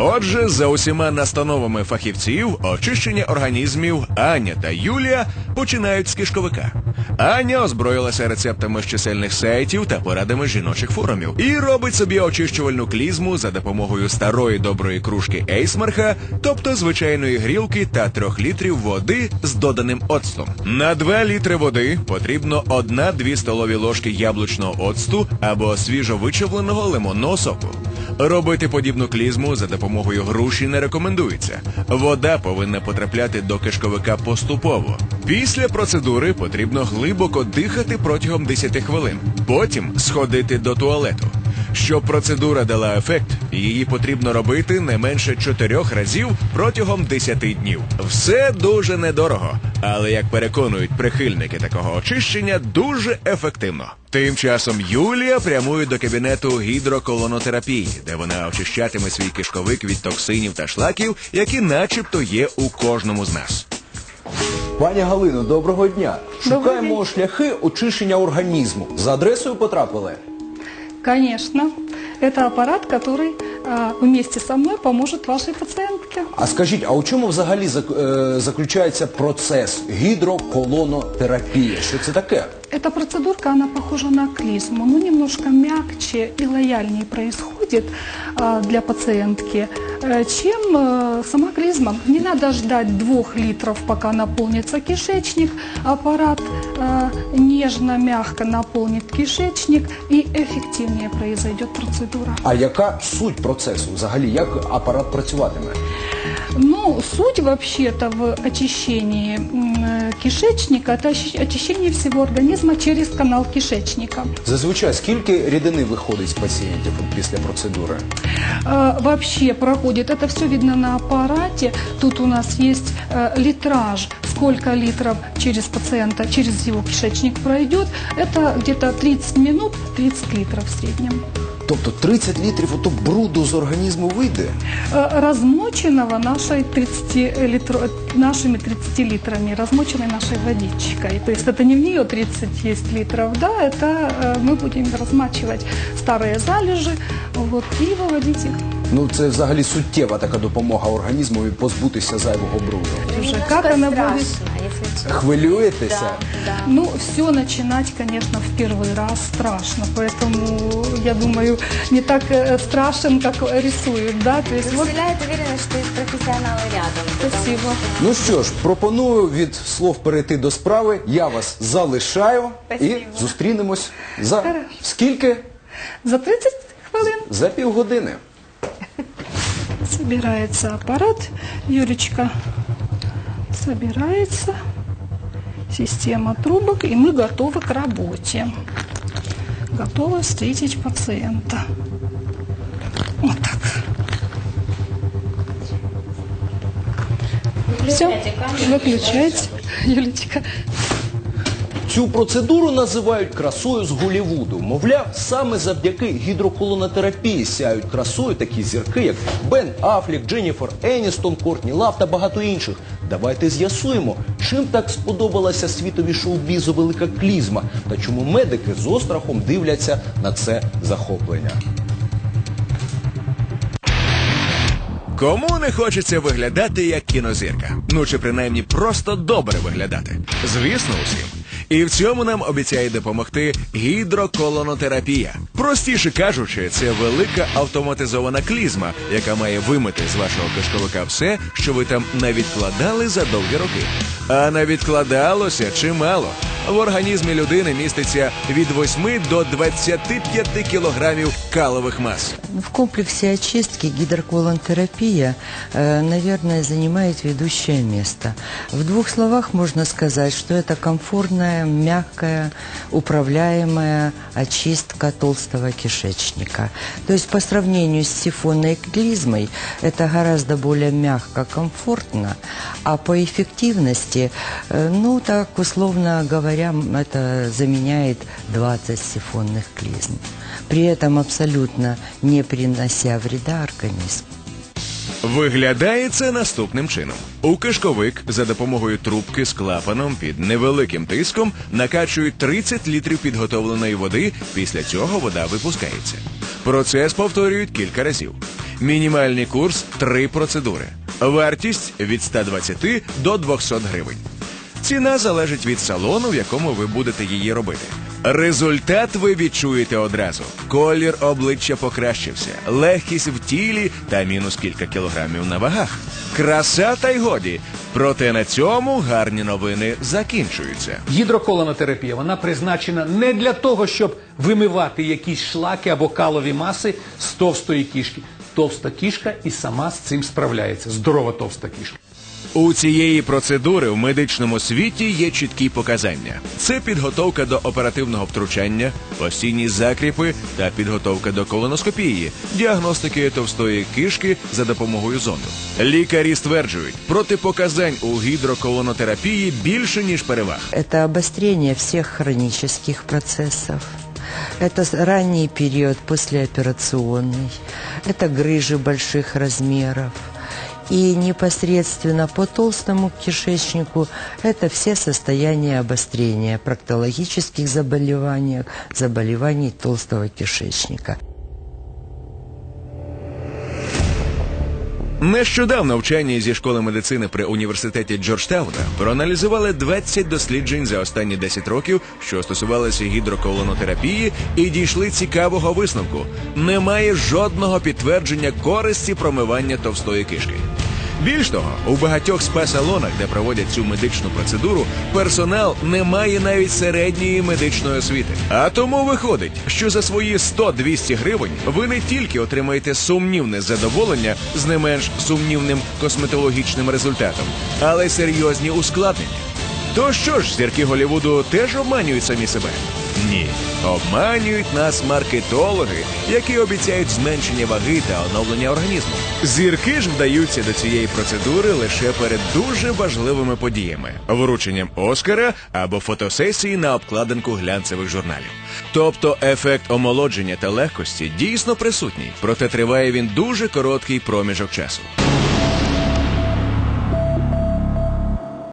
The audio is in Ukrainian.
Отже, за усіма настановами фахівців, очищення організмів Аня та Юлія починають з кишковика. Аня озброїлася рецептами з чисельних сайтів та порадами жіночих форумів і робить собі очищувальну клізму за допомогою старої доброї кружки Ейсмарха, тобто звичайної грілки та трьох літрів води з доданим оцтом. На 2 літри води потрібно 1-2 столові ложки яблучного оцту або свіжовичавленого лимонного соку. Робити подібну клізму за допомогою груші не рекомендується. Вода повинна потрапляти до кишковика поступово. Після процедури потрібно глибоко дихати протягом 10 хвилин, потім сходити до туалету. Щоб процедура дала ефект, її потрібно робити не менше чотирьох разів протягом 10 днів. Все дуже недорого, але як переконують прихильники такого очищення, дуже ефективно. Тим часом Юлія прямує до кабінету гідроколонотерапії, де вона очищатиме свій кишковик від токсинів та шлаків, які, начебто, є у кожному з нас. Пані Галино, доброго дня. Шукаємо шляхи очищення організму. За адресою потрапили. Конечно. Это аппарат, который а, вместе со мной поможет вашей пациентке. А скажіть, а у чому взагалі зак- е, заключається процес гідроколонотерапії? Що це таке? Эта процедурка, она похожа на клизму, но немножко мягче и лояльнее происходит а, для пациентки, э, чем э, сама клизма. Не надо ждать двух литров, пока наполнится кишечник. Аппарат э, нежно, мягко наполнит кишечник и эффективнее произойдет процедура. А яка суть процесу? Взагалі, як апарат працюватиме? Ну, суть вообще-то в очищении м, э, кишечника, это очи- очищение всего организма через канал кишечника. Зазвичай скільки рідини виходить з пацієнтів от після процедури? Э, Вообще проходит, это все видно на аппарате. Тут у нас есть э, литраж, сколько литров через пациента, через его кишечник пройдет. Это где-то 30 минут, 30 литров в среднем. Тобто 30 літрів ото бруду з організму вийде? Э, Размоченного нашей 30 литро, нашими 30 литрами, размоченной нашей водичкой. То есть это не в нее 30 есть литров, да, это э, мы будем размачивать старые залежи вот, и выводить их. Ну це взагалі суттєва така допомога організму і позбутися зайвого бруду. Уже Немножко как она страшно, будет? если честно. Хвилюєтеся? Да, да. Ну, все начинать, конечно, в первый раз страшно, поэтому, я думаю, не так э, страшен, как рисуют, да, то есть вот, Вселяет уверенность, что есть профессионалы рядом. потому спасибо. Ну що ж, пропоную від слов перейти до справи. Я вас залишаю і Спасибо. зустрінемось за Хорошо. скільки? За 30 хвилин За півгодини. Собирается аппарат, Юлечка, собирается система трубок, и мы готовы к работе. Готовы встретить пациента. Вот так. Все, выключайте, Юлечка. Цю процедуру називають красою з Голівуду. Мовляв, саме завдяки гідроколонотерапії сяють красою такі зірки, як Бен Афлік, Дженніфер Еністон, Кортні Лав та багато інших. Давайте з'ясуємо, чим так сподобалася світові шоу-бізу велика клізма та чому медики з острахом дивляться на це захоплення. Кому не хочеться виглядати як кінозірка? Ну чи принаймні просто добре виглядати? Звісно, усім. І в цьому нам обіцяє допомогти гідроколонотерапія. Простіше кажучи, це велика автоматизована клізма, яка має вимити з вашого кишковика все, що ви там навідкладали за довгі роки. А навідкладалося чимало. В організмі людини міститься від 8 до 25 кілограмів калових мас. В комплексе очистки гидроколонтерапия, э, наверное, занимает ведущее место. В двух словах можно сказать, что это комфортная, мягкая, управляемая очистка толстого кишечника. То есть по сравнению с сифонной клизмой это гораздо более мягко, комфортно, а по эффективности, э, ну так условно говоря, это заменяет 20 сифонных клизм. При этом абсолютно не принося вреда организму. Виглядає це наступним чином: у кишковик за допомогою трубки з клапаном під невеликим тиском накачують 30 літрів підготовленої води. Після цього вода випускається. Процес повторюють кілька разів. Мінімальний курс 3 процедури. Вартість від 120 до 200 гривень. Ціна залежить від салону, в якому ви будете її робити. Результат ви відчуєте одразу. Колір обличчя покращився, легкість в тілі та мінус кілька кілограмів на вагах. Краса та й годі. Проте на цьому гарні новини закінчуються. Гідроколонотерапія вона призначена не для того, щоб вимивати якісь шлаки або калові маси з товстої кішки. Товста кішка і сама з цим справляється. Здорова товста кішка. У цієї процедури в медичному світі є чіткі показання: це підготовка до оперативного втручання, постійні закріпи та підготовка до колоноскопії, діагностики товстої кишки за допомогою зонду. Лікарі стверджують, протипоказань у гідроколонотерапії більше ніж переваг. Это обострение всех хронических процессов. Это с- ранний период послеоперационный. Это грыжи больших размеров. И непосредственно по толстому кишечнику это все состояния обострения проктологических заболеваний, заболеваний толстого кишечника. Нещодавно вчені зі школи медицини при університеті Джорджтауна проаналізували 20 досліджень за останні 10 років, що стосувалися гідроколонотерапії, і дійшли цікавого висновку: немає жодного підтвердження користі промивання товстої кишки. Більш того, у багатьох спа-салонах, де проводять цю медичну процедуру, персонал не має навіть середньої медичної освіти. А тому виходить, що за свої 100-200 гривень ви не тільки отримаєте сумнівне задоволення з не менш сумнівним косметологічним результатом, але й серйозні ускладнення. То що ж, зірки Голівуду теж обманюють самі себе? Ні, обманюють нас маркетологи, які обіцяють зменшення ваги та оновлення організму. Зірки ж вдаються до цієї процедури лише перед дуже важливими подіями: врученням Оскара або фотосесії на обкладинку глянцевих журналів. Тобто ефект омолодження та легкості дійсно присутній, проте триває він дуже короткий проміжок часу.